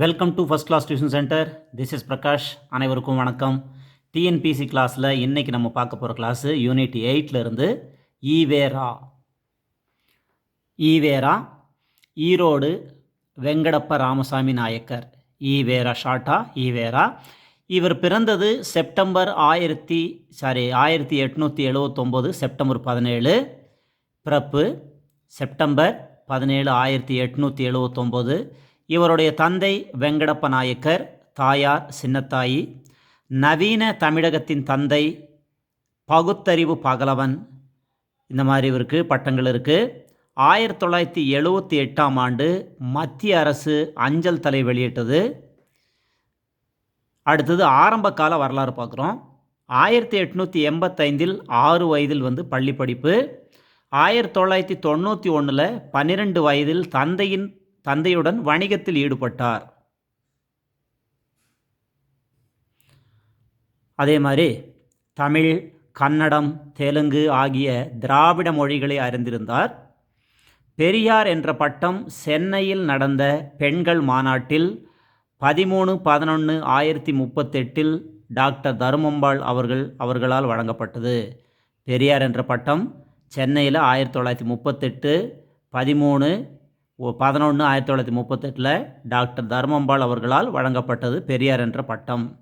Welcome to first class tuition centre this is Prakash அனைவருக்கும் வணக்கம். TNPSC கிளாஸில் இன்றைக்கி நம்ம பார்க்க போகிற கிளாஸு யூனிட் எயிட்லேருந்து ஈவேரா ஈவேரா ஈரோடு வெங்கடப்ப ராமசாமி நாயக்கர். ஈவேரா ஷார்ட்டா ஈவேரா இவர் பிறந்தது செப்டம்பர் ஆயிரத்தி சாரி ஆயிரத்தி எட்நூற்றி எழுவத்தொம்போது செப்டம்பர் பதினேழு. பிறப்பு செப்டம்பர் பதினேழு ஆயிரத்தி எட்நூற்றி எழுவத்தொம்போது. இவருடைய தந்தை வெங்கடப்ப நாயக்கர் தாயார் சின்னத்தாயி நவீன தமிழகத்தின் தந்தை பகுத்தறிவு பகலவன். இந்த மாதிரி இவருக்கு பட்டங்கள் இருக்குது ஆயிரத்தி தொள்ளாயிரத்தி எழுபத்தி எட்டாம் ஆண்டு மத்திய அரசு அஞ்சல் தலை வெளியிட்டது. அடுத்தது ஆரம்ப கால வரலாறு பார்க்குறோம். ஆயிரத்தி எட்நூற்றி எண்பத்தைந்தில் ஆறு வயதில் வந்து பள்ளி படிப்பு ஆயிரத்தி தொள்ளாயிரத்தி தொண்ணூற்றி ஒன்றில் பன்னிரெண்டு வயதில் தந்தையின் தந்தையுடன் வணிகத்தில் ஈடுபட்டார். அதே மாதிரி தமிழ் கன்னடம் தெலுங்கு ஆகிய திராவிட மொழிகளை அறிந்திருந்தார். பெரியார் என்ற பட்டம் சென்னையில் நடந்த பெண்கள் மாநாட்டில் பதிமூணு பதினொன்று ஆயிரத்தி முப்பத்தெட்டில் டாக்டர் தருமம்பாள் அவர்கள் அவர்களால் வழங்கப்பட்டது. பெரியார் என்ற பட்டம் சென்னையில் ஆயிரத்தி தொள்ளாயிரத்தி முப்பத்தெட்டு பதிமூணு பதினொன்று ஆயிரத்தி தொள்ளாயிரத்தி முப்பத்தெட்டில் டாக்டர் தர்மம்பாள் அவர்களால் வழங்கப்பட்டது பெரியார் என்ற பட்டம்.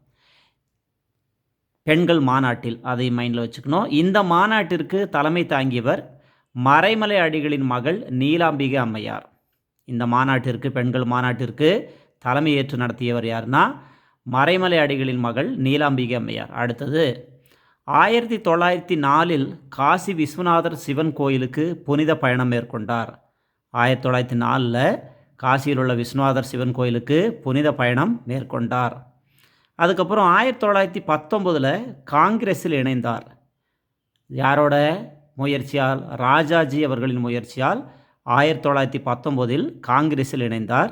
பெண்கள் மாநாட்டில் அதை மைண்டில் வச்சுக்கணும். இந்த மாநாட்டிற்கு தலைமை தாங்கியவர் மறைமலை அடிகளின் மகள் நீலாம்பிகை அம்மையார். இந்த மாநாட்டிற்கு பெண்கள் மாநாட்டிற்கு தலைமை ஏற்று நடத்தியவர் யாருன்னா மறைமலை அடிகளின் மகள் நீலாம்பிகை அம்மையார். அடுத்தது ஆயிரத்தி தொள்ளாயிரத்தி நாலில் காசி விஸ்வநாதர் சிவன் கோயிலுக்கு புனித பயணம் மேற்கொண்டார். ஆயிரத்தி தொள்ளாயிரத்தி நாலில் காசியில் உள்ள விஸ்வநாதர் சிவன் கோயிலுக்கு புனித பயணம் மேற்கொண்டார். அதுக்கப்புறம் ஆயிரத்தி தொள்ளாயிரத்தி பத்தொம்போதில் காங்கிரஸில் இணைந்தார். யாரோட முயற்சியால்? ராஜாஜி அவர்களின் முயற்சியால் ஆயிரத்தி தொள்ளாயிரத்தி பத்தொம்போதில் காங்கிரஸில் இணைந்தார்.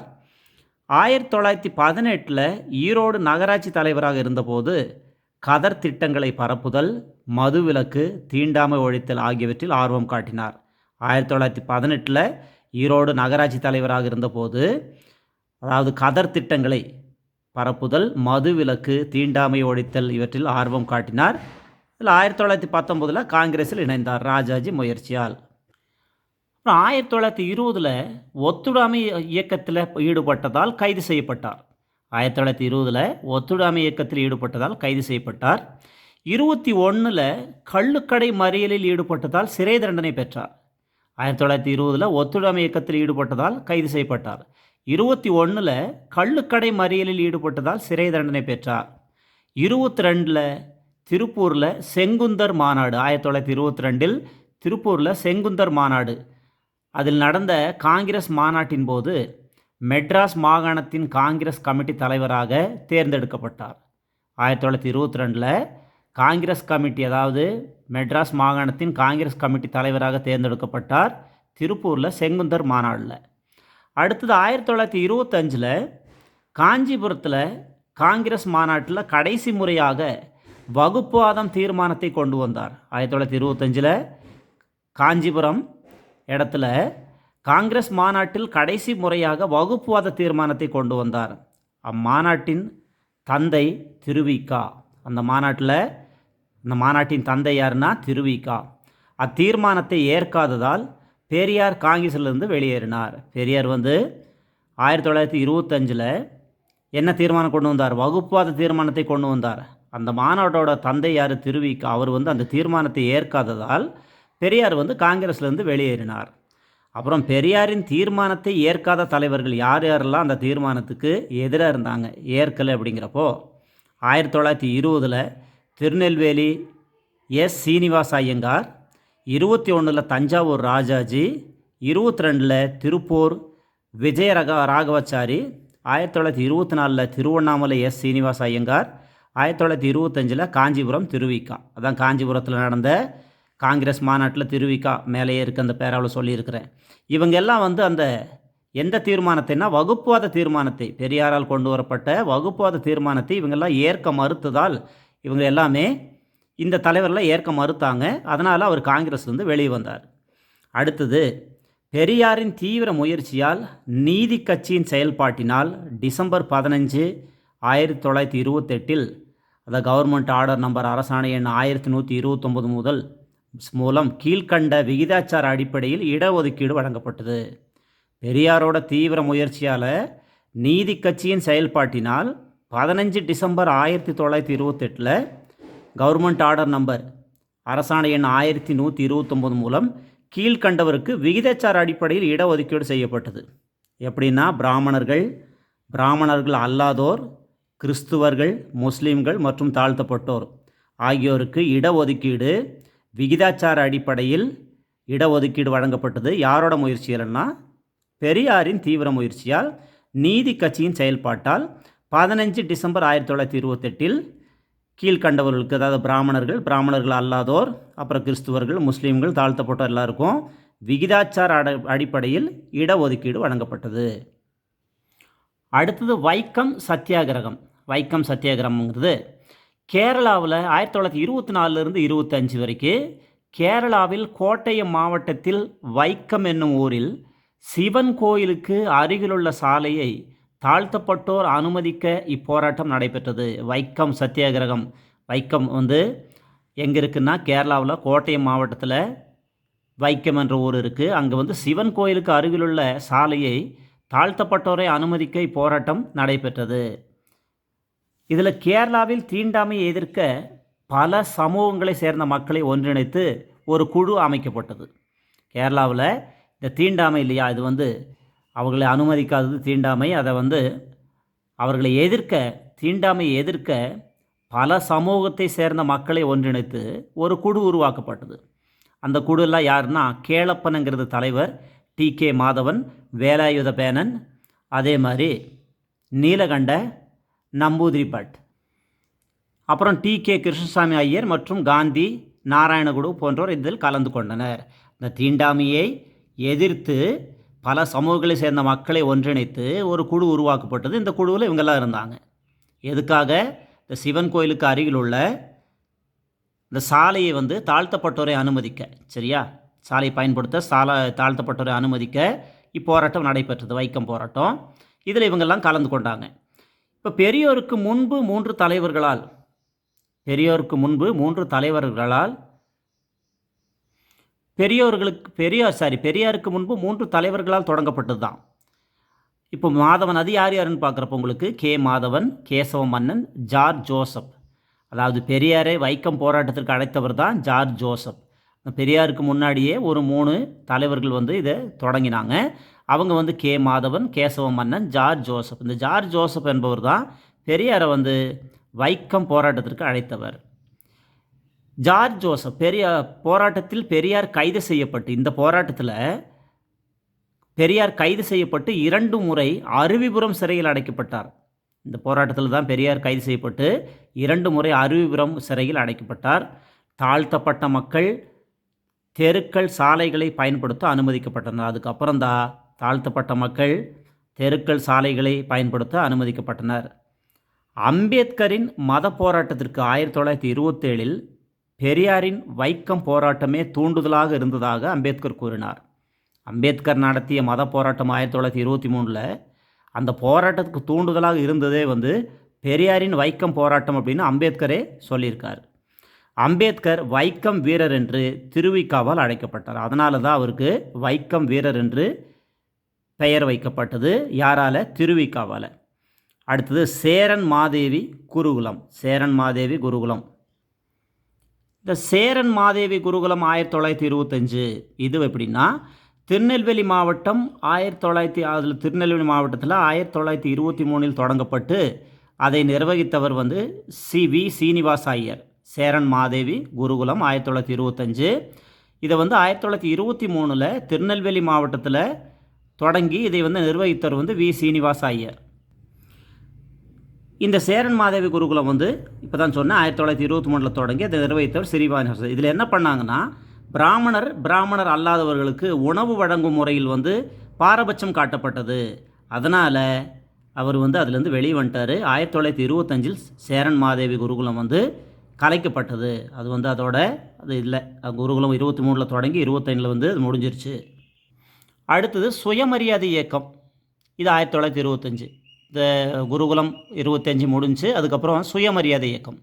ஆயிரத்தி தொள்ளாயிரத்தி பதினெட்டில் ஈரோடு நகராட்சி தலைவராக இருந்தபோது கதர் திட்டங்களை பரப்புதல் மதுவிலக்கு தீண்டாமை ஒழித்தல் ஆகியவற்றில் ஆர்வம் காட்டினார். ஆயிரத்தி தொள்ளாயிரத்தி பதினெட்டில் ஈரோடு நகராட்சி தலைவராக இருந்தபோது அதாவது கதர் திட்டங்களை பரப்புதல் மது விலக்கு தீண்டாமை ஒழித்தல் இவற்றில் ஆர்வம் காட்டினார். இதில் ஆயிரத்தி தொள்ளாயிரத்தி பத்தொம்போதில் காங்கிரஸில் இணைந்தார் ராஜாஜி முயற்சியால். அப்புறம் ஆயிரத்தி தொள்ளாயிரத்தி இருபதில் ஒத்துழைமை இயக்கத்தில் ஈடுபட்டதால் கைது செய்யப்பட்டார். ஆயிரத்தி தொள்ளாயிரத்தி இருபதில் ஒத்துழைமை இயக்கத்தில் ஈடுபட்டதால் கைது செய்யப்பட்டார். இருபத்தி ஒன்றில் கள்ளுக்கடை மறியலில் ஈடுபட்டதால் சிறை தண்டனை பெற்றார். ஆயிரத்தி தொள்ளாயிரத்தி இருபதில் ஒத்துழைமை இயக்கத்தில் ஈடுபட்டதால் கைது செய்யப்பட்டார். இருபத்தி ஒன்றில் கள்ளுக்கடை மறியலில் ஈடுபட்டதால் சிறை தண்டனை பெற்றார். இருபத்தி ரெண்டில் திருப்பூரில் செங்குந்தர் மாநாடு ஆயிரத்தி தொள்ளாயிரத்தி இருபத்தி ரெண்டில் திருப்பூரில் செங்குந்தர் மாநாடு. அதில் நடந்த காங்கிரஸ் மாநாட்டின் போது மெட்ராஸ் மாகாணத்தின் காங்கிரஸ் கமிட்டி தலைவராக தேர்ந்தெடுக்கப்பட்டார். ஆயிரத்தி தொள்ளாயிரத்தி இருபத்தி ரெண்டில் காங்கிரஸ் கமிட்டி அதாவது மெட்ராஸ் மாகாணத்தின் காங்கிரஸ் கமிட்டி தலைவராக தேர்ந்தெடுக்கப்பட்டார் திருப்பூரில் செங்குந்தர் மாநாடில். அடுத்தது ஆயிரத்தி தொள்ளாயிரத்தி இருபத்தஞ்சில் காஞ்சிபுரத்தில் காங்கிரஸ் மாநாட்டில் கடைசி முறையாக வகுப்புவாதம் தீர்மானத்தை கொண்டு வந்தார். ஆயிரத்தி தொள்ளாயிரத்தி இருபத்தஞ்சில் காஞ்சிபுரம் இடத்துல காங்கிரஸ் மாநாட்டில் கடைசி முறையாக வகுப்புவாத தீர்மானத்தை கொண்டு வந்தார். அம்மாநாட்டின் தந்தை திருவிக்கா அந்த மாநாட்டில் இந்த மாநாட்டின் தந்தை யாருன்னா திருவிகா. அத்தீர்மானத்தை ஏற்காததால் பெரியார் காங்கிரஸிலிருந்து வெளியேறினார். பெரியார் வந்து ஆயிரத்தி தொள்ளாயிரத்தி இருபத்தஞ்சில் என்ன தீர்மானம் கொண்டு வந்தார்? வகுப்புவாத தீர்மானத்தை கொண்டு வந்தார். அந்த மாநாட்டோட தந்தை யார்? திருவிகா. அவர் வந்து அந்த தீர்மானத்தை ஏற்காததால் பெரியார் வந்து காங்கிரஸ்லேருந்து வெளியேறினார். அப்புறம் பெரியாரின் தீர்மானத்தை ஏற்காத தலைவர்கள் யார் யாரெல்லாம் அந்த தீர்மானத்துக்கு எதிராக இருந்தாங்க? ஏற்கலை அப்படிங்கிறப்போ ஆயிரத்தி தொள்ளாயிரத்தி இருபதில் திருநெல்வேலி எஸ். சீனிவாஸ் ஐயங்கார் இருபத்தி ஒன்றில் தஞ்சாவூர் ராஜாஜி இருபத்தி ரெண்டில் திருப்பூர் விஜயரக ராகவச்சாரி ராகவாச்சாரி ஆயிரத்தி தொள்ளாயிரத்தி இருபத்தி நாலில் திருவண்ணாமலை எஸ். சீனிவாச ஐயங்கார் ஆயிரத்தி தொள்ளாயிரத்தி இருபத்தஞ்சில் காஞ்சிபுரம் திருவிக்கா. அதான் காஞ்சிபுரத்தில் நடந்த காங்கிரஸ் மாநாட்டில் திருவிக்கா மேலேயே இருக்க அந்த பேராவில் சொல்லியிருக்கிறேன். இவங்க எல்லாம் வந்து அந்த எந்த தீர்மானத்தைன்னா வகுப்புவாத தீர்மானத்தை பெரியாரால் கொண்டு வரப்பட்ட வகுப்புவாத தீர்மானத்தை இவங்கெல்லாம் ஏற்க மறுத்ததால் இவங்க எல்லாமே இந்த தலைவரில் ஏற்க மறுத்தாங்க. அதனால் அவர் காங்கிரஸ்லேருந்து வெளியே வந்தார். அடுத்தது பெரியாரின் தீவிர முயற்சியால் நீதி கட்சியின் செயல்பாட்டினால் டிசம்பர் பதினஞ்சு ஆயிரத்தி தொள்ளாயிரத்தி இருபத்தெட்டில் அந்த கவர்மெண்ட் ஆர்டர் நம்பர் அரசாணை எண் ஆயிரத்தி நூற்றி இருபத்தொம்பது முதல் மூலம் கீழ்கண்ட விகிதாச்சார அடிப்படையில் இடஒதுக்கீடு வழங்கப்பட்டது. பெரியாரோட தீவிர முயற்சியால் நீதி கட்சியின் செயல்பாட்டினால் பதினஞ்சு டிசம்பர் ஆயிரத்தி தொள்ளாயிரத்தி இருபத்தெட்டில் கவர்மெண்ட் ஆர்டர் நம்பர் அரசாணை எண் ஆயிரத்தி நூற்றி இருபத்தொம்போது மூலம் கீழ்கண்டவருக்கு விகிதாச்சார அடிப்படையில் இடஒதுக்கீடு செய்யப்பட்டது. எப்படின்னா பிராமணர்கள் பிராமணர்கள் அல்லாதோர் கிறிஸ்துவர்கள் முஸ்லீம்கள் மற்றும் தாழ்த்தப்பட்டோர் ஆகியோருக்கு இடஒதுக்கீடு விகிதாச்சார அடிப்படையில் இடஒதுக்கீடு வழங்கப்பட்டது. யாரோட முயற்சியால்னா பெரியாரின் தீவிர முயற்சியால் நீதி கட்சியின் செயல்பாட்டால் பதினஞ்சு டிசம்பர் ஆயிரத்தி தொள்ளாயிரத்தி இருபத்தெட்டில் கீழ்கண்டவர்களுக்கு அதாவது பிராமணர்கள் பிராமணர்கள் அல்லாதோர் அப்புறம் கிறிஸ்துவர்கள் முஸ்லீம்கள் தாழ்த்தப்பட்டோர் எல்லாருக்கும் விகிதாச்சார அட அடிப்படையில் இடஒதுக்கீடு வழங்கப்பட்டது. அடுத்தது வைக்கம் சத்தியாகிரகம். வைக்கம் சத்தியாகிரகம்ங்கிறது கேரளாவில் ஆயிரத்தி தொள்ளாயிரத்தி இருபத்தி நாலுலேருந்து இருபத்தஞ்சு வரைக்கும் கேரளாவில் கோட்டயம் மாவட்டத்தில் வைக்கம் என்னும் ஊரில் சிவன் கோயிலுக்கு அருகிலுள்ள சாலையை தாழ்த்தப்பட்டோர் அனுமதிக்க இப்போராட்டம் நடைபெற்றது. வைக்கம் சத்தியாகிரகம். வைக்கம் வந்து எங்கே இருக்குன்னா கேரளாவில் கோட்டயம் மாவட்டத்தில் வைக்கம் என்ற ஊர் இருக்குது அங்கே வந்து சிவன் கோயிலுக்கு அருகிலுள்ள சாலையை தாழ்த்தப்பட்டோரை அனுமதிக்க இப்போராட்டம் நடைபெற்றது. இதில் கேரளாவில் தீண்டாமையை எதிர்க்க பல சமூகங்களை சேர்ந்த மக்களை ஒன்றிணைத்து ஒரு குழு அமைக்கப்பட்டது. கேரளாவில் இந்த தீண்டாமை இல்லையா? இது வந்து அவர்களை அனுமதிக்காதது தீண்டாமை. அதை வந்து அவர்களை எதிர்க்க தீண்டாமையை எதிர்க்க பல சமூகத்தை சேர்ந்த மக்களை ஒன்றிணைத்து ஒரு குழு உருவாக்கப்பட்டது. அந்த குழுலாம் யாருன்னா கேளப்பனுங்கிறது தலைவர் டி. கே. மாதவன் வேலாயுத பேனன் அதே மாதிரி நீலகண்ட நம்பூதிரி பட் அப்புறம் டி. கே. கிருஷ்ணசாமி ஐயர் மற்றும் காந்தி நாராயணகுடு போன்றோர் இதில் கலந்து கொண்டனர். இந்த தீண்டாமையை எதிர்த்து பல சமூகங்களை சேர்ந்த மக்களை ஒன்றிணைத்து ஒரு குழு உருவாக்கப்பட்டது. இந்த குழுவில் இவங்கெல்லாம் இருந்தாங்க. எதுக்காக? இந்த சிவன் கோயிலுக்கு அருகில் உள்ள இந்த சாலையை வந்து தாழ்த்தப்பட்டோரை அனுமதிக்க. சரியா? சாலை பயன்படுத்த சாலை தாழ்த்தப்பட்டோரை அனுமதிக்க இப்போராட்டம் நடைபெற்றது வைக்கம் போராட்டம். இதில் இவங்கெல்லாம் கலந்து கொண்டாங்க. இப்போ பெரியோருக்கு முன்பு மூன்று தலைவர்களால் பெரியோருக்கு முன்பு மூன்று தலைவர்களால் பெரியோர்களுக்கு பெரியார் சாரி பெரியாருக்கு முன்பு மூன்று தலைவர்களால் தொடங்கப்பட்டது தான் இப்போ மாதவன் அது யார் யாருன்னு பார்க்குறப்ப உங்களுக்கு கே மாதவன் கேசவ மன்னன் ஜார்ஜ் ஜோசப். அதாவது பெரியாரை வைக்கம் போராட்டத்திற்கு அழைத்தவர் தான் ஜார்ஜ் ஜோசப். பெரியாருக்கு முன்னாடியே ஒரு மூணு தலைவர்கள் வந்து இதை தொடங்கினாங்க. அவங்க வந்து K Madhavan Kesava Menon George Joseph. இந்த ஜார்ஜ் ஜோசப் என்பவர் தான் பெரியாரை வந்து வைக்கம் போராட்டத்திற்கு அழைத்தவர். ஜார்ஜ் ஜோசப் பெரிய போராட்டத்தில் பெரியார் கைது செய்யப்பட்டு இந்த போராட்டத்தில் பெரியார் கைது செய்யப்பட்டு இரண்டு முறை அருவிபுரம் சிறையில் அடைக்கப்பட்டார். இந்த போராட்டத்தில் தான் பெரியார் கைது செய்யப்பட்டு இரண்டு முறை அருவிபுரம் சிறையில் அடைக்கப்பட்டார். தாழ்த்தப்பட்ட மக்கள் தெருக்கள் சாலைகளை பயன்படுத்த அனுமதிக்கப்பட்டனர். அதுக்கப்புறம் தான் தாழ்த்தப்பட்ட மக்கள் தெருக்கள் சாலைகளை பயன்படுத்த அனுமதிக்கப்பட்டனர். அம்பேத்கரின் மத போராட்டத்திற்கு ஆயிரத்தி தொள்ளாயிரத்தி இருபத்தேழில் பெரியாரின் வைக்கம் போராட்டமே தூண்டுதலாக இருந்ததாக அம்பேத்கர் கூறினார். அம்பேத்கர் நடத்திய மத போராட்டம் ஆயிரத்தி தொள்ளாயிரத்தி இருபத்தி மூணில் அந்த போராட்டத்துக்கு தூண்டுதலாக இருந்ததே வந்து பெரியாரின் வைக்கம் போராட்டம் அப்படின்னு அம்பேத்கரே சொல்லியிருக்கார். அம்பேத்கர் வைக்கம் வீரர் என்று திருவிக்காவால் அழைக்கப்பட்டார். அதனால தான் அவருக்கு வைக்கம் வீரர் என்று பெயர் வைக்கப்பட்டது. யாரால்? திருவிக்காவால். அடுத்தது சேரன் மாதேவி குருகுலம். சேரன் மாதேவி குருகுலம். இந்த சேரன் மாதேவி குருகுலம் ஆயிரத்தி தொள்ளாயிரத்தி இருபத்தஞ்சு. இது எப்படின்னா திருநெல்வேலி மாவட்டம் ஆயிரத்தி தொள்ளாயிரத்தி அதில் திருநெல்வேலி மாவட்டத்தில் ஆயிரத்தி தொள்ளாயிரத்தி இருபத்தி மூணில் தொடங்கப்பட்டு அதை நிர்வகித்தவர் வந்து சி வி சீனிவாஸ் ஐயர். சேரன் மாதேவி குருகுலம் ஆயிரத்தி தொள்ளாயிரத்தி இருபத்தஞ்சு. இதை வந்து ஆயிரத்தி தொள்ளாயிரத்தி இருபத்தி மூணில் திருநெல்வேலி மாவட்டத்தில் தொடங்கி இதை வந்து நிர்வகித்தவர் வந்து வி சீனிவாஸ் ஐயர். இந்த சேரன் மாதேவி குருகுலம் வந்து இப்போ தான் சொன்னேன் ஆயிரத்தி தொள்ளாயிரத்தி இருபத்தி மூணில் தொடங்கி அதை நிர்வகித்தவர் ஸ்ரீவானிவாசர் இதில் என்ன பண்ணாங்கன்னா பிராமணர் பிராமணர் அல்லாதவர்களுக்கு உணவு வழங்கும் முறையில் வந்து பாரபட்சம் காட்டப்பட்டது. அதனால் அவர் வந்து அதுலேருந்து வெளியே வந்துட்டார் ஆயிரத்தி தொள்ளாயிரத்தி இருபத்தஞ்சில் சேரன் மாதேவி குருகுலம் வந்து கலைக்கப்பட்டது. அது வந்து அதோட அது இல்லை. குருகுலம் இருபத்தி மூணில் தொடங்கி இருபத்தைந்தில் வந்து அது முடிஞ்சிருச்சு. அடுத்தது சுயமரியாதை இயக்கம். இது ஆயிரத்தி தொள்ளாயிரத்தி இருபத்தஞ்சு இந்த குருகுலம் இருபத்தஞ்சி முடிஞ்சு அதுக்கப்புறம் சுயமரியாதை இயக்கம்.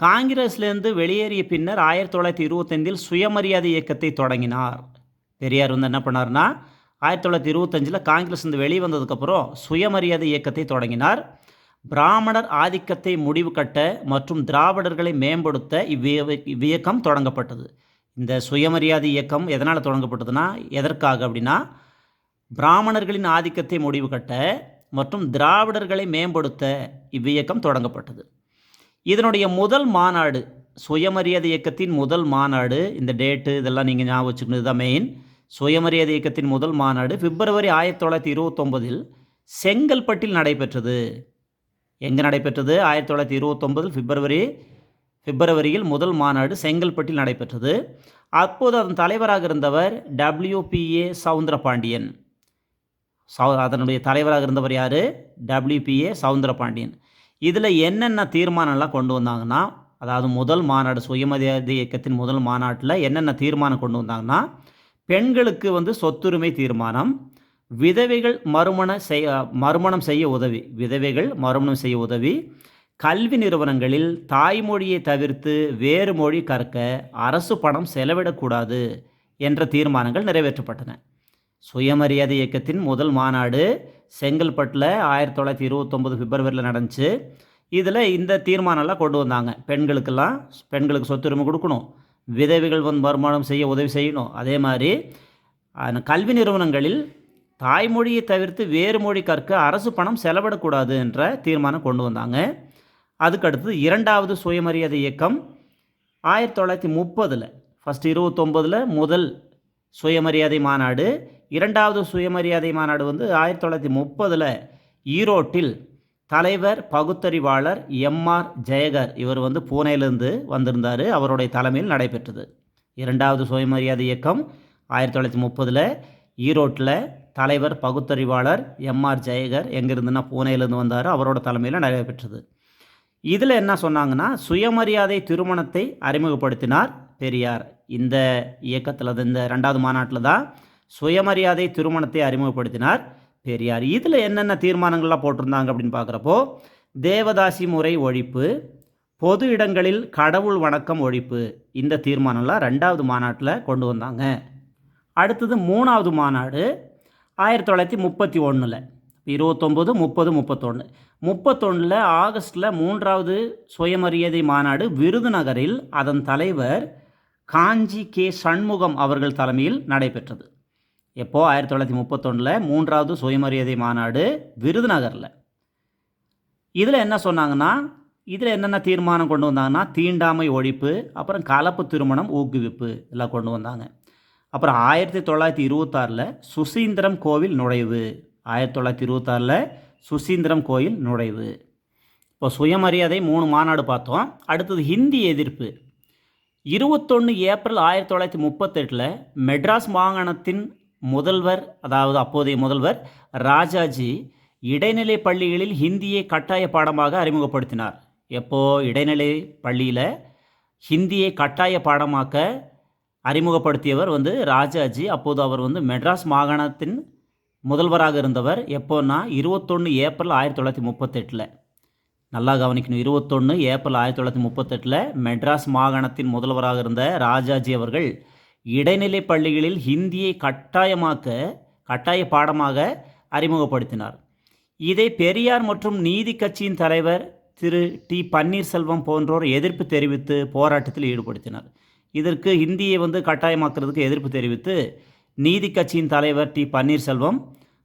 காங்கிரஸ்லேருந்து வெளியேறிய பின்னர் ஆயிரத்தி தொள்ளாயிரத்தி இருபத்தைந்தில் சுயமரியாதை இயக்கத்தை தொடங்கினார். பெரியார் வந்து என்ன பண்ணார்னா ஆயிரத்தி தொள்ளாயிரத்தி இருபத்தஞ்சில் காங்கிரஸ் வந்து வெளிவந்ததுக்கப்புறம் சுயமரியாதை இயக்கத்தை தொடங்கினார். பிராமணர் ஆதிக்கத்தை முடிவு கட்ட மற்றும் திராவிடர்களை மேம்படுத்த இவ்விய இவ்வியக்கம் தொடங்கப்பட்டது. இந்த சுயமரியாதை இயக்கம் எதனால் தொடங்கப்பட்டதுன்னா எதற்காக அப்படின்னா பிராமணர்களின் ஆதிக்கத்தை முடிவு கட்ட மற்றும் திராவிடர்களை மேம்படுத்த இவ்வியக்கம் தொடங்கப்பட்டது. இதனுடைய முதல் மாநாடு சுயமரியாதை இயக்கத்தின் முதல் மாநாடு இந்த டேட்டு இதெல்லாம் நீங்கள் ஞாபகம் வச்சுக்கணும் தான் மெயின் சுயமரியாதை இயக்கத்தின் முதல் மாநாடு பிப்ரவரி ஆயிரத்தி தொள்ளாயிரத்தி இருபத்தொம்பதில் செங்கல்பட்டில் நடைபெற்றது. எங்கே நடைபெற்றது? ஆயிரத்தி தொள்ளாயிரத்தி இருபத்தொம்பதில் பிப்ரவரி பிப்ரவரியில் முதல் மாநாடு செங்கல்பட்டில் நடைபெற்றது. அப்போது அதன் தலைவராக இருந்தவர் டபிள்யூபிஏ சவுந்தரபாண்டியன். சௌ அதனுடைய தலைவராக இருந்தவர் யார்? டபிள்யூபிஏ சவுந்தரபாண்டியன். இதில் என்னென்ன தீர்மானம்லாம் கொண்டு வந்தாங்கன்னா அதாவது முதல் மாநாடு சுயமரியாதை இயக்கத்தின் முதல் மாநாட்டில் என்னென்ன தீர்மானம் கொண்டு வந்தாங்கன்னா பெண்களுக்கு வந்து சொத்துரிமை தீர்மானம் விதவைகள் மறுமண செய்ய மறுமணம் செய்ய உதவி விதவைகள் மறுமணம் செய்ய உதவி கல்வி நிறுவனங்களில் தாய்மொழியை தவிர்த்து வேறு மொழி கற்க அரசு பணம் செலவிடக்கூடாது என்ற தீர்மானங்கள் நிறைவேற்றப்பட்டன. சுயமரியாதை இயக்கத்தின் முதல் மாநாடு செங்கல்பட்டில் ஆயிரத்தி தொள்ளாயிரத்தி இருபத்தொம்பது பிப்ரவரியில் நடந்துச்சு. இதில் இந்த தீர்மானம்லாம் கொண்டு வந்தாங்க. பெண்களுக்கெல்லாம் பெண்களுக்கு சொத்துரிமை கொடுக்கணும். விதவைகள் வந்து வருமானம் செய்ய உதவி செய்யணும். அதே மாதிரி அந்த கல்வி நிறுவனங்களில் தாய்மொழியை தவிர்த்து வேறு மொழி கற்க அரசு பணம் செலவிடக்கூடாது என்ற தீர்மானம் கொண்டு வந்தாங்க. அதுக்கடுத்து இரண்டாவது சுயமரியாதை இயக்கம் ஆயிரத்தி தொள்ளாயிரத்தி முப்பதில் ஃபஸ்ட் இருபத்தொம்பதில் முதல் சுயமரியாதை மாநாடு இரண்டாவது சுயமரியாதை மாநாடு வந்து ஆயிரத்தி தொள்ளாயிரத்தி முப்பதில் ஈரோட்டில் தலைவர் பகுத்தறிவாளர் எம்ஆர் ஜெயகர் இவர் வந்து பூனேலேருந்து வந்திருந்தார். அவருடைய தலைமையில் நடைபெற்றது. இரண்டாவது சுயமரியாதை இயக்கம் ஆயிரத்தி தொள்ளாயிரத்தி முப்பதில் ஈரோட்டில் தலைவர் பகுத்தறிவாளர் எம்ஆர் ஜெயகர் எங்கேருந்துன்னா பூனேலேருந்து வந்தார். அவரோட தலைமையில் நடைபெற்றது. இதில் என்ன சொன்னாங்கன்னா சுயமரியாதை திருமணத்தை அறிமுகப்படுத்தினார் பெரியார். இந்த இயக்கத்தில் இந்த ரெண்டாவது மாநாட்டில் தான் சுயமரியாதை திருமணத்தை அறிமுகப்படுத்தினார். பெரியார் இதில் என்னென்ன தீர்மானங்கள்லாம் போட்டிருந்தாங்க? அப்படின்னு பார்க்குறப்போ தேவதாசி முறை ஒழிப்பு பொது இடங்களில் கடவுள் வணக்கம் ஒழிப்பு இந்த தீர்மானம்லாம் ரெண்டாவது மாநாட்டில் கொண்டு வந்தாங்க. அடுத்தது மூணாவது மாநாடு ஆயிரத்தி தொள்ளாயிரத்தி முப்பத்தி ஒன்றில் இருபத்தொம்போது முப்பது முப்பத்தொன்று முப்பத்தொன்னில் ஆகஸ்டில் மூன்றாவது சுயமரியாதை மாநாடு விருதுநகரில் அதன் தலைவர் காஞ்சி கே சண்முகம் அவர்கள் தலைமையில் நடைபெற்றது. எப்போது ஆயிரத்தி தொள்ளாயிரத்தி முப்பத்தொன்னில் மூன்றாவது சுயமரியாதை மாநாடு விருதுநகரில். இதில் என்ன சொன்னாங்கன்னா இதில் என்னென்ன தீர்மானம் கொண்டு வந்தாங்கன்னா தீண்டாமை ஒழிப்பு அப்புறம் கலப்பு திருமணம் ஊக்குவிப்பு எல்லாம் கொண்டு வந்தாங்க. அப்புறம் ஆயிரத்தி தொள்ளாயிரத்தி இருபத்தாறில் சுசீந்திரம் கோவில் நுழைவு. ஆயிரத்தி தொள்ளாயிரத்தி இருபத்தாறில் சுசீந்திரம் கோயில் நுழைவு. இப்போ சுயமரியாதை மூணு மாநாடு பார்த்தோம். அடுத்தது ஹிந்தி எதிர்ப்பு. இருபத்தொன்று ஏப்ரல் ஆயிரத்தி தொள்ளாயிரத்தி முப்பத்தெட்டில் மெட்ராஸ் மாகாணத்தின் முதல்வர் அதாவது அப்போதைய முதல்வர் ராஜாஜி இடைநிலை பள்ளிகளில் ஹிந்தியை கட்டாய பாடமாக அறிமுகப்படுத்தினார். எப்போ? இடைநிலை பள்ளியில் ஹிந்தியை கட்டாய பாடமாக்க அறிமுகப்படுத்தியவர் வந்து ராஜாஜி. அப்போது அவர் வந்து மெட்ராஸ் மாகாணத்தின் முதல்வராக இருந்தவர். எப்போன்னா இருபத்தொன்று ஏப்ரல் ஆயிரத்தி தொள்ளாயிரத்தி முப்பத்தெட்டில். நல்லா கவனிக்கணும். இருபத்தொன்று ஏப்ரல் ஆயிரத்தி தொள்ளாயிரத்தி முப்பத்தெட்டில் மெட்ராஸ் மாகாணத்தின் முதல்வராக இருந்த ராஜாஜி அவர்கள் இடைநிலை பள்ளிகளில் ஹிந்தியை கட்டாயமாக்க கட்டாய பாடமாக அறிமுகப்படுத்தினார். இதை பெரியார் மற்றும் நீதி கட்சியின் தலைவர் திரு. டி. பன்னீர்செல்வம் போன்றோர் எதிர்ப்பு தெரிவித்து போராட்டத்தில் ஈடுபடுத்தினார். இதற்கு ஹிந்தியை வந்து கட்டாயமாக்குறதுக்கு எதிர்ப்பு தெரிவித்து நீதி கட்சியின் தலைவர் டி. பன்னீர்செல்வம்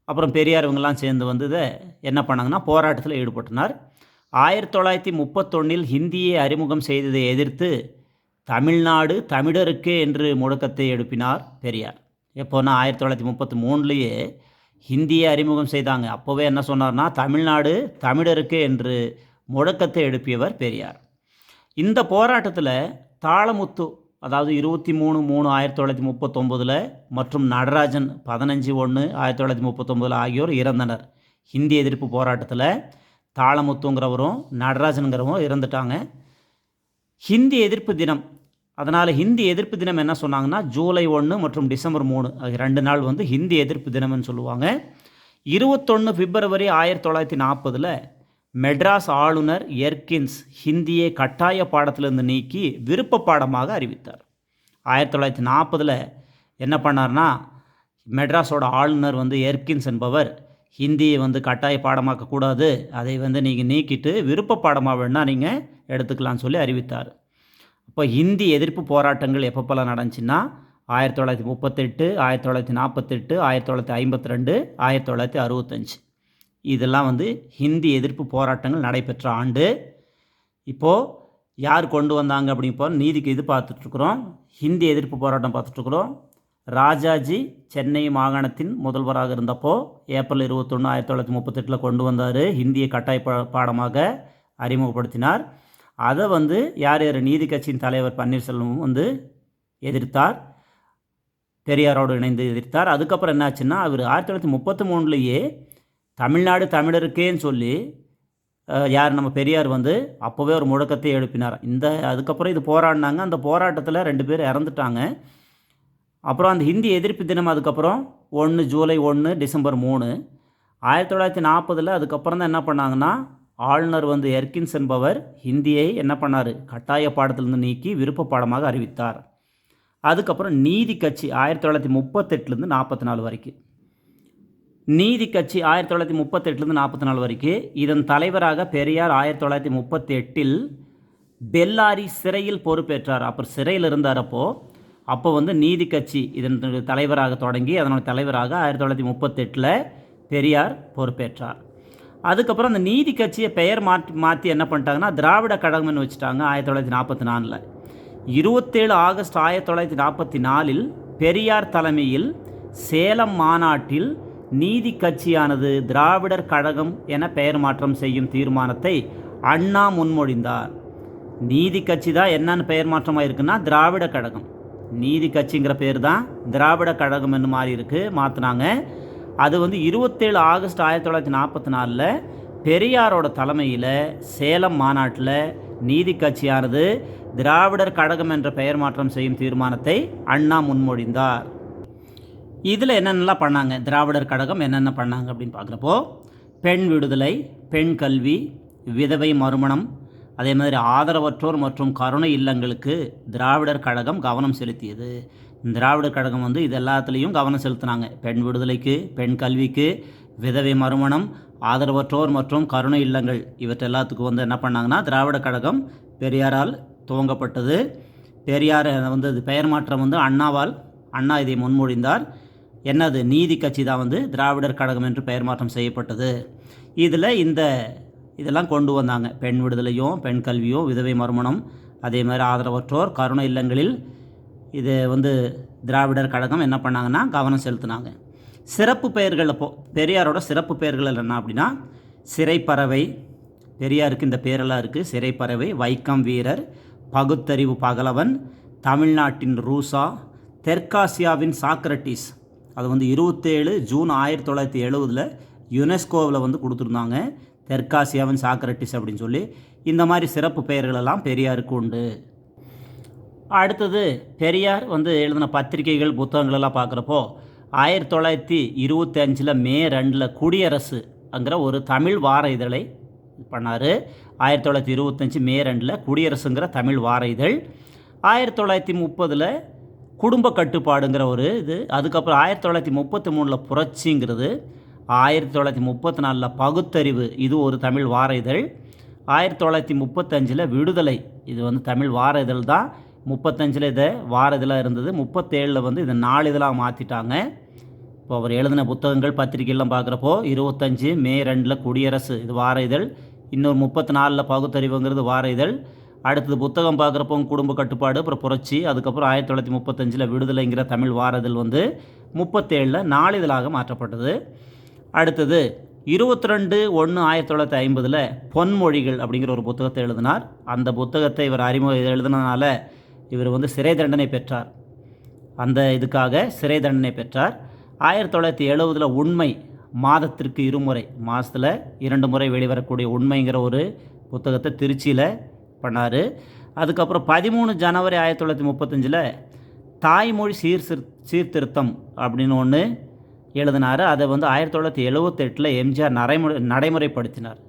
அப்புறம் பெரியார் இவங்கெல்லாம் சேர்ந்து வந்து இதை என்ன பண்ணாங்கன்னா போராட்டத்தில் ஈடுபட்டனர். ஆயிரத்தி தொள்ளாயிரத்தி முப்பத்தொன்னில் ஹிந்தியை அறிமுகம் செய்ததை எதிர்த்து தமிழ்நாடு தமிழருக்கே என்று முழக்கத்தை எழுப்பினார் பெரியார். எப்போனா ஆயிரத்தி தொள்ளாயிரத்தி முப்பத்தி மூணுலேயே ஹிந்தியை அறிமுகம் செய்தாங்க. அப்போவே என்ன சொன்னார்னா தமிழ்நாடு தமிழருக்கே என்று முழக்கத்தை எழுப்பியவர் பெரியார். இந்த போராட்டத்தில் தாளமுத்து அதாவது இருபத்தி மூணு மூணு ஆயிரத்தி தொள்ளாயிரத்தி முப்பத்தொம்போதில் மற்றும் நடராஜன் பதினஞ்சு ஒன்று ஆயிரத்தி தொள்ளாயிரத்தி முப்பத்தொம்போதில் ஆகியோர் இறந்தனர். ஹிந்தி எதிர்ப்பு போராட்டத்தில் தாளமுத்துங்கிறவரும் நடராஜனுங்கிறவரும் இறந்துட்டாங்க. ஹிந்தி எதிர்ப்பு தினம் அதனால் ஹிந்தி எதிர்ப்பு தினம் என்ன சொன்னாங்கன்னா ஜூலை ஒன்று மற்றும் டிசம்பர் மூணு அது ரெண்டு நாள் வந்து ஹிந்தி எதிர்ப்பு தினம்னு சொல்லுவாங்க. இருபத்தொன்று பிப்ரவரி ஆயிரத்தி தொள்ளாயிரத்தி நாற்பதில் மெட்ராஸ் ஆளுநர் எர்கின்ஸ் ஹிந்தியை கட்டாய பாடத்திலிருந்து நீக்கி விருப்ப பாடமாக அறிவித்தார். ஆயிரத்தி தொள்ளாயிரத்தி நாற்பதில் என்ன பண்ணார்னா மெட்ராஸோட ஆளுநர் வந்து எர்கின்ஸ் என்பவர் ஹிந்தியை வந்து கட்டாய பாடமாக்கக்கூடாது அதை வந்து நீங்கள் நீக்கிட்டு விருப்ப பாடமாக வேணால் நீங்கள் எடுத்துக்கலாம்னு சொல்லி அறிவித்தார். இப்போ ஹிந்தி எதிர்ப்பு போராட்டங்கள் எப்பப்பெல்லாம் நடந்துச்சுன்னா ஆயிரத்தி தொள்ளாயிரத்தி முப்பத்தெட்டு ஆயிரத்தி தொள்ளாயிரத்தி நாற்பத்தெட்டு ஆயிரத்தி தொள்ளாயிரத்தி ஐம்பத்தி ரெண்டு ஆயிரத்தி தொள்ளாயிரத்தி அறுபத்தஞ்சு. இதெல்லாம் வந்து ஹிந்தி எதிர்ப்பு போராட்டங்கள் நடைபெற்ற ஆண்டு. இப்போது யார் கொண்டு வந்தாங்க அப்படிப்போ நீதிக்கு இது பார்த்துட்ருக்குறோம். ஹிந்தி எதிர்ப்பு போராட்டம் பார்த்துட்ருக்குறோம். ராஜாஜி சென்னை மாகாணத்தின் முதல்வராக இருந்தப்போ ஏப்ரல் இருபத்தொன்று ஆயிரத்தி தொள்ளாயிரத்தி முப்பத்தெட்டில் கொண்டு வந்தார். ஹிந்தியை கட்டாய பாடமாக அறிமுகப்படுத்தினார். அதை வந்து யார் யார் நீதி கட்சியின் தலைவர் பன்னீர்செல்வம் வந்து எதிர்த்தார் பெரியாரோடு இணைந்து எதிர்த்தார். அதுக்கப்புறம் என்னாச்சுன்னா அவர் ஆயிரத்தி தொள்ளாயிரத்தி முப்பத்தி மூணுலேயே தமிழ்நாடு தமிழருக்கேன்னு சொல்லி யார் நம்ம பெரியார் வந்து அப்போவே ஒரு முழக்கத்தை எழுப்பினார். இந்த அதுக்கப்புறம் இது போராடினாங்க. அந்த போராட்டத்தில் ரெண்டு பேர் இறந்துட்டாங்க. அப்புறம் அந்த ஹிந்தி எதிர்ப்பு தினம் அதுக்கப்புறம் ஒன்று ஜூலை ஒன்று டிசம்பர் மூணு. ஆயிரத்தி தொள்ளாயிரத்தி நாற்பதில் அதுக்கப்புறம் தான் என்ன பண்ணாங்கன்னா ஆளுநர் வந்து எர்கின்ஸ் என்பவர் ஹிந்தியை என்ன பண்ணார்? கட்டாய பாடத்திலிருந்து நீக்கி விருப்ப பாடமாக அறிவித்தார். அதுக்கப்புறம் நீதி கட்சி ஆயிரத்தி தொள்ளாயிரத்தி முப்பத்தெட்டுலேருந்து நாற்பத்தி நாலு வரைக்கும். நீதி கட்சி ஆயிரத்தி தொள்ளாயிரத்தி முப்பத்தெட்டுலேருந்து நாற்பத்தி நாலு வரைக்கும் இதன் தலைவராக பெரியார் ஆயிரத்தி தொள்ளாயிரத்தி முப்பத்தி எட்டில் பெல்லாரி சிறையில் பொறுப்பேற்றார். அப்புறம் சிறையில் இருந்தார் அப்போ அப்போ வந்து நீதி கட்சி இதன் தலைவராக தொடங்கி அதனுடைய தலைவராக ஆயிரத்தி தொள்ளாயிரத்தி முப்பத்தெட்டில் பெரியார் பொறுப்பேற்றார். அதுக்கப்புறம் அந்த நீதி கட்சியை பெயர் மாற்றி மாற்றி என்ன பண்ணிட்டாங்கன்னா திராவிட கழகம்னு வச்சுட்டாங்க ஆயிரத்தி தொள்ளாயிரத்தி நாற்பத்தி நாலில். இருபத்தேழு ஆகஸ்ட் ஆயிரத்தி தொள்ளாயிரத்தி நாற்பத்தி நாலில் பெரியார் தலைமையில் சேலம் மாநாட்டில் நீதி கட்சியானது திராவிடர் கழகம் என பெயர் மாற்றம் செய்யும் தீர்மானத்தை அண்ணா முன்மொழிந்தார். நீதி கட்சி தான் என்னன்னு பெயர் மாற்றமாக இருக்குன்னா திராவிட கழகம். நீதி கட்சிங்கிற பேர் தான் திராவிட கழகம் என்று மாறி இருக்குது மாற்றினாங்க அது வந்து இருபத்தேழு ஆகஸ்ட் ஆயிரத்தி தொள்ளாயிரத்தி நாற்பத்தி நாலில் பெரியாரோட தலைமையில் சேலம் மாநாட்டில் நீதி கட்சியானது திராவிடர் கழகம் என்ற பெயர் மாற்றம் செய்யும் தீர்மானத்தை அண்ணா முன்மொழிந்தார். இதில் என்னென்னலாம் பண்ணாங்க? திராவிடர் கழகம் என்னென்ன பண்ணாங்க அப்படின்னு பார்க்குறப்போ பெண் விடுதலை பெண் கல்வி விதவை மறுமணம் அதே மாதிரி ஆதரவற்றோர் மற்றும் கருணை இல்லங்களுக்கு திராவிடர் கழகம் கவனம் செலுத்தியது. திராவிடர் கழகம் வந்து இது எல்லாத்துலேயும் கவனம் செலுத்தினாங்க. பெண் விடுதலைக்கு பெண் கல்விக்கு விதவை மறுமணம் ஆதரவற்றோர் மற்றும் கருணை இல்லங்கள் இவற்றை எல்லாத்துக்கும் வந்து என்ன பண்ணாங்கன்னா திராவிட கழகம் பெரியாரால் துவங்கப்பட்டது. பெரியார் வந்து அது பெயர் மாற்றம் வந்து அண்ணாவால் அண்ணா இதை முன்மொழிந்தார். என்னது நீதி கட்சி தான் வந்து திராவிடர் கழகம் என்று பெயர் மாற்றம் செய்யப்பட்டது. இதில் இந்த இதெல்லாம் கொண்டு வந்தாங்க. பெண் விடுதலையும் பெண் கல்வியும் விதவை மறுமணம் அதே மாதிரி ஆதரவற்றோர் கருணை இல்லங்களில் இது வந்து திராவிடர் கழகம் என்ன பண்ணாங்கன்னா கவனம் செலுத்தினாங்க. சிறப்பு பெயர்கள் அப்போ பெரியாரோட சிறப்பு பெயர்கள் என்ன அப்படின்னா சிறைப்பறவை பெரியாருக்கு இந்த பேரெல்லாம் இருக்குது சிறைப்பறவை வைக்கம் வீரர் பகுத்தறிவு பகலவன் தமிழ்நாட்டின் ரூசா தெற்காசியாவின் சாக்ரட்டிஸ். அது வந்து இருபத்தேழு ஜூன் ஆயிரத்தி தொள்ளாயிரத்தி எழுபதில் யுனெஸ்கோவில் வந்து கொடுத்துருந்தாங்க. தெற்காசியாவின் சாக்ரட்டிஸ் அப்படின்னு சொல்லி இந்த மாதிரி சிறப்பு பெயர்களெல்லாம் பெரியாருக்கு உண்டு. அடுத்தது பெரியார் வந்து எழுதின பத்திரிகைகள் புத்தகங்களெல்லாம் பார்க்குறப்போ ஆயிரத்தி தொள்ளாயிரத்தி இருபத்தி அஞ்சில் மே ரெண்டில் குடியரசுங்கிற ஒரு தமிழ் வார இதழை பண்ணார். ஆயிரத்தி தொள்ளாயிரத்தி இருபத்தஞ்சி மே ரெண்டில் குடியரசுங்கிற தமிழ் வார இதழ். ஆயிரத்தி தொள்ளாயிரத்தி முப்பதில் குடும்ப கட்டுப்பாடுங்கிற ஒரு இது அதுக்கப்புறம் ஆயிரத்தி தொள்ளாயிரத்தி முப்பத்தி மூணில் புரட்சிங்கிறது. ஆயிரத்தி தொள்ளாயிரத்தி முப்பத்தி நாலில் பகுத்தறிவு இது ஒரு தமிழ் வார இதழ். ஆயிரத்தி தொள்ளாயிரத்தி முப்பத்தஞ்சில் விடுதலை இது வந்து தமிழ் வார இதழ் தான். முப்பத்தஞ்சில் இதை வார இதழாக இருந்தது. முப்பத்தேழில் வந்து இதை நாளிதழாக மாற்றிட்டாங்க இப்போ அவர் எழுதின புத்தகங்கள் பத்திரிகைலாம் பார்க்குறப்போ இருபத்தஞ்சு மே ரெண்டில் குடியரசு இது வார இதழ். இன்னொரு முப்பத்தி நாலில் பகுத்தறிவுங்கிறது வார இதழ். அடுத்தது புத்தகம் பார்க்குறப்போ குடும்ப கட்டுப்பாடு அப்புறம் புரட்சி அதுக்கப்புறம் ஆயிரத்தி தொள்ளாயிரத்தி முப்பத்தஞ்சில் விடுதலைங்கிற தமிழ் வார இதழ் வந்து முப்பத்தேழில் நாளிதழாக மாற்றப்பட்டது. அடுத்தது இருபத்தி ரெண்டு ஒன்று ஆயிரத்தி தொள்ளாயிரத்தி ஐம்பதில் பொன்மொழிகள் அப்படிங்கிற ஒரு புத்தகத்தை எழுதினார். அந்த புத்தகத்தை இவர் அறிமுக எழுதினதுனால இவர் வந்து சிறை தண்டனை பெற்றார். அந்த இதுக்காக சிறை தண்டனை பெற்றார். ஆயிரத்தி தொள்ளாயிரத்தி எழுபதில் உண்மை மாதத்திற்கு இருமுறை மாதத்தில் இரண்டு முறை வெளிவரக்கூடிய உண்மைங்கிற ஒரு புத்தகத்தை திருச்சியில் பண்ணார். அதுக்கப்புறம் பதிமூணு ஜனவரி ஆயிரத்தி தொள்ளாயிரத்தி முப்பத்தஞ்சில் தாய்மொழி சீர் சீர்திருத்தம் அப்படின்னு ஒன்று எழுதினார். அதை வந்து ஆயிரத்தி தொள்ளாயிரத்தி எழுவத்தெட்டில் எம்ஜிஆர் நடைமுறை நடைமுறைப்படுத்தினார்.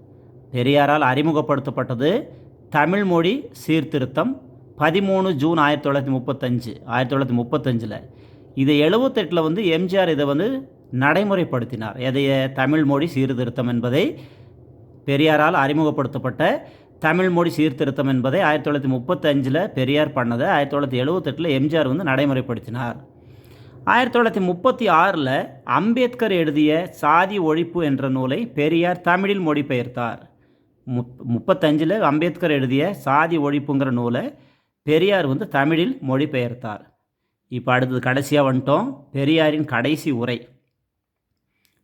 பெரியாரால் அறிமுகப்படுத்தப்பட்டது தமிழ் மொழி சீர்திருத்தம் பதிமூணு ஜூன் ஆயிரத்தி தொள்ளாயிரத்தி முப்பத்தஞ்சு ஆயிரத்தி தொள்ளாயிரத்தி முப்பத்தஞ்சில். இது எழுவத்தெட்டில் வந்து எம்ஜிஆர் இதை வந்து நடைமுறைப்படுத்தினார். எதைய? தமிழ் மொழி சீர்திருத்தம் என்பதை பெரியாரால் அறிமுகப்படுத்தப்பட்ட தமிழ் மொழி சீர்திருத்தம் என்பதை ஆயிரத்தி தொள்ளாயிரத்தி முப்பத்தஞ்சில் பெரியார் பண்ணதை ஆயிரத்தி தொள்ளாயிரத்தி எழுபத்தெட்டில் எம்ஜிஆர் வந்து நடைமுறைப்படுத்தினார். ஆயிரத்தி தொள்ளாயிரத்தி முப்பத்தி ஆறில் அம்பேத்கர் எழுதிய சாதி ஒழிப்பு என்ற நூலை பெரியார் தமிழில் மொழிபெயர்த்தார். முப் முப்பத்தஞ்சில் அம்பேத்கர் எழுதிய சாதி ஒழிப்புங்கிற நூலை பெரியார் வந்து தமிழில் மொழிபெயர்த்தார். இப்போ அடுத்தது கடைசியாக வந்துட்டோம். பெரியாரின் கடைசி உரை.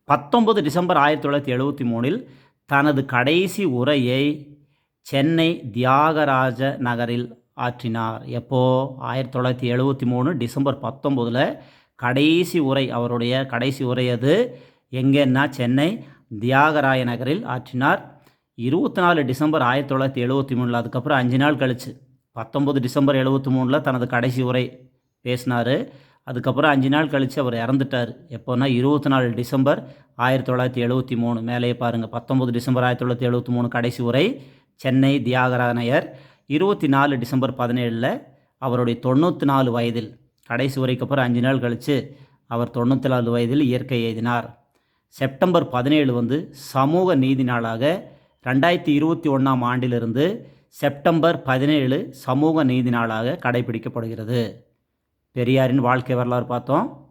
பத்தொன்பது டிசம்பர் ஆயிரத்தி தொள்ளாயிரத்தி எழுபத்தி மூணில் தனது கடைசி உரையை சென்னை தியாகராஜ நகரில் ஆற்றினார். எப்போது ஆயிரத்தி தொள்ளாயிரத்தி எழுபத்தி மூணு டிசம்பர் பத்தொம்போதில் கடைசி உரை அவருடைய கடைசி உரை அது. எங்கன்னா சென்னை தியாகராய நகரில் ஆற்றினார். இருபத்தி நாலு டிசம்பர் ஆயிரத்தி தொள்ளாயிரத்தி எழுபத்தி மூணில் அதுக்கப்புறம் அஞ்சு நாள் கழிச்சு பத்தொம்பது டிசம்பர் எழுபத்தி மூணில் தனது கடைசி உரை பேசினார். அதுக்கப்புறம் அஞ்சு நாள் கழித்து அவர் இறந்துட்டார். எப்போனா இருபத்தி நாலு டிசம்பர் ஆயிரத்தி தொள்ளாயிரத்தி எழுபத்தி மூணு. மேலேயே பாருங்கள் பத்தொம்பது டிசம்பர் ஆயிரத்தி தொள்ளாயிரத்தி எழுபத்தி மூணு கடைசி உரை சென்னை தியாகராயர் இருபத்தி நாலு டிசம்பர் பதினேழில் அவருடைய தொண்ணூற்றி நாலு வயதில் கடைசி உரைக்கு அப்புறம் அஞ்சு நாள் கழித்து அவர் தொண்ணூற்றி நாலு வயதில் இயற்கை எழுதினார் செப்டம்பர் பதினேழு வந்து சமூக நீதி நாளாக ரெண்டாயிரத்தி இருபத்தி ஒன்றாம் ஆண்டிலிருந்து செப்டம்பர் பதினேழு சமூக நீதி நாளாக கடைபிடிக்கப்படுகிறது. பெரியாரின் வாழ்க்கை வரலாறு பார்த்தோம்.